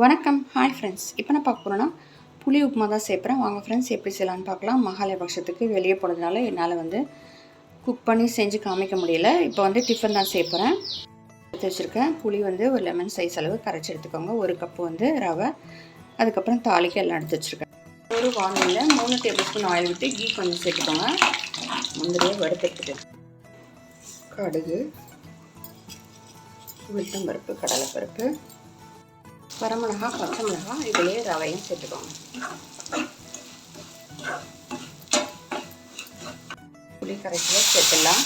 வணக்கம். Hi friends இப்போ நான் பார்க்க போகிறேன்னா புளி உப்புமா தான் சேர்ப்பேன் வாங்க ஃப்ரெண்ட்ஸ் எப்படி செய்யலான்னு பார்க்கலாம். மகாலயபக்ஷத்துக்கு வெளியே போனதுனால என்னால் வந்து குக் பண்ணி செஞ்சு காமிக்க முடியல. இப்போ வந்து டிஃபன் தான் சேர்ப்பேன் எடுத்து வச்சுருக்கேன். புளி வந்து ஒரு லெமன் சைஸ் அளவு கரைச்சி எடுத்துக்கோங்க. ஒரு கப்பு வந்து ரவை அதுக்கப்புறம் தாளிக்கு எல்லாம் எடுத்து வச்சுருக்கேன். ஒரு வானலில் மூணு டேபிள் ஸ்பூன் ஆயில் விட்டு கீ கொஞ்சம் சேர்த்துக்கோங்க. முந்திரியை வறுத்துட்டு கடுகு உளுத்தம்பருப்பு கடலைப்பருப்பு வரமிளகா பச்சை மிளகா இதுலேயே ரவையும் சேர்த்துக்கோங்க. புளி கரைச்சல சேர்த்துடலாம்.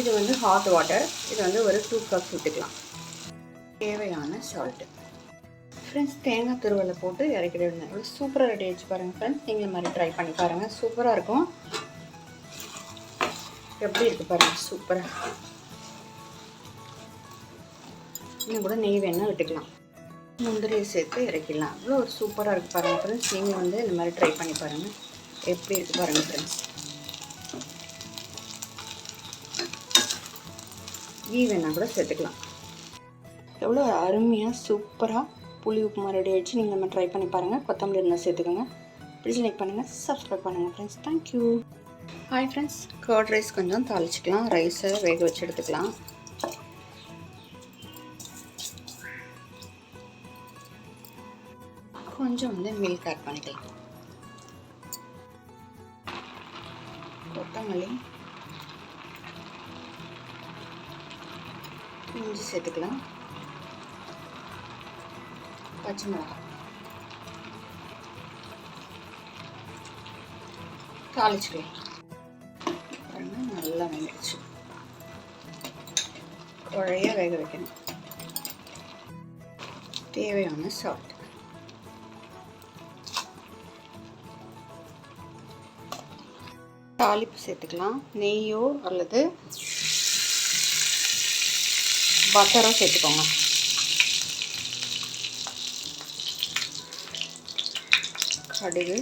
இது வந்து ஹாட் வாட்டர் இது வந்து ஒரு டூ கப் ஊற்றிக்கலாம் தேவையான சால்ட்டு ஃப்ரெண்ட்ஸ் தேங்காய் துருவலை போட்டு இறக்கிடுங்க ஒரு சூப்பராக ரெடி ஆச்சு பாருங்கள் ஃப்ரெண்ட்ஸ் நீங்கள் இந்த மாதிரி ட்ரை பண்ணி பாருங்கள் சூப்பராக இருக்கும். எப்படி இருக்குது பாருங்கள் சூப்பராக இன்னும் கூட நெய் வேணால் விட்டுக்கலாம். முந்திரியை சேர்த்து இறக்கிடலாம். அவ்வளோ ஒரு சூப்பராக இருக்குது பாருங்கள் ஃப்ரெண்ட்ஸ் நீங்கள் வந்து இந்த மாதிரி ட்ரை பண்ணி பாருங்கள் எப்படி இருக்குது பாருங்கள் ஃப்ரெண்ட்ஸ் கீ வேணால் கூட சேர்த்துக்கலாம். எவ்வளோ அருமையாக சூப்பராக புளி உப்புமா ரெடி ஆகிடுச்சு நீங்கள் நம்ம ட்ரை பண்ணி பாருங்கள் கொத்தமல்லி இருந்தால் சேர்த்துக்கோங்க. ப்ளீஸ் லைக் பண்ணுங்கள் சப்ஸ்கிரைப் பண்ணுங்கள் friends thank you hi friends curd rice கொஞ்சம் தாளிச்சிக்கலாம். ரைஸை வேக வச்சு எடுத்துக்கலாம். கொஞ்சம் வந்து மில்க் ஆட் பண்ணிக்கலாம். கொத்தமல்லி. இஞ்சி சேர்த்துக்கலாம். பச்சை மிளகாய் தாளிச்சுக்கலாம். பாருங்க நல்லா வெந்துடுச்சு குழைய வேக வைக்கணும். தேவையான சால்ட் தாளிப்பு சேர்த்துக்கலாம். நெய்யோ அல்லது பட்டரோ சேர்த்துக்கோங்க. கடுகு.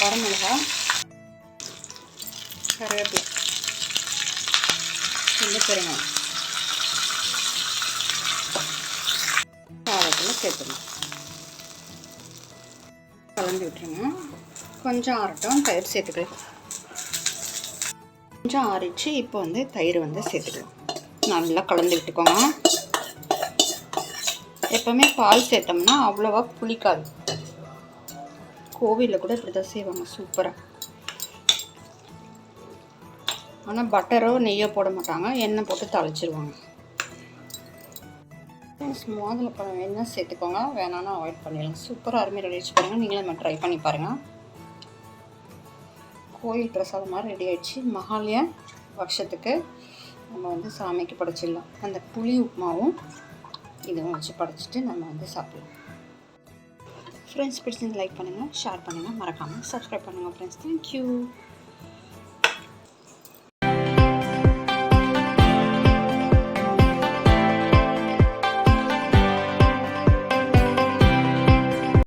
வரமிளகா கருவேப்பிலை. சின்ன பெருங்காயம். சாதத்தில் சேர்த்துக்கணும் கலந்து விட்டுருங்க. கொஞ்சம் ஆறட்டும் தயிர் சேர்த்துக்கலாம் கொஞ்சம் ஆறிச்சு இப்போ வந்து தயிர் வந்து சேர்த்துக்கலாம் நல்லா கலந்து விட்டுக்கோங்க. எப்போவுமே பால் சேர்த்தோம்னா அவ்வளோவா புளிக்காது. கோவிலில் கூட இப்படி தான் செய்வாங்க சூப்பராக ஆனால் பட்டரோ நெய்யோ போட மாட்டாங்க எண்ணெய் போட்டு தாளிச்சிருவாங்க மாதுளை பழம் என்ன சேர்த்துக்கோங்க வேணான்னா அவாய்ட் பண்ணிடலாம் சூப்பராக அருமையாக ரெடி பண்ணுங்கள் பாருங்கள் நம்ம ட்ரை பண்ணி பாருங்கள் கோயில் பிரசாதம் மாதிரி ரெடி ஆகிடுச்சு மகாலய வருஷத்துக்கு நம்ம வந்து சாமிக்கு படைச்சிடலாம். அந்த புளி உப்புமாவும் இதுவும் வச்சு படைச்சிட்டு நம்ம வந்து சாப்பிடலாம். ஃப்ரெண்ட்ஸ் பிடிச்சிருந்து லைக் பண்ணுங்கள் ஷேர் பண்ணுங்கள் மறக்காமல் சப்ஸ்கிரைப் பண்ணுங்கள் ஃப்ரெண்ட்ஸ் தேங்க்யூ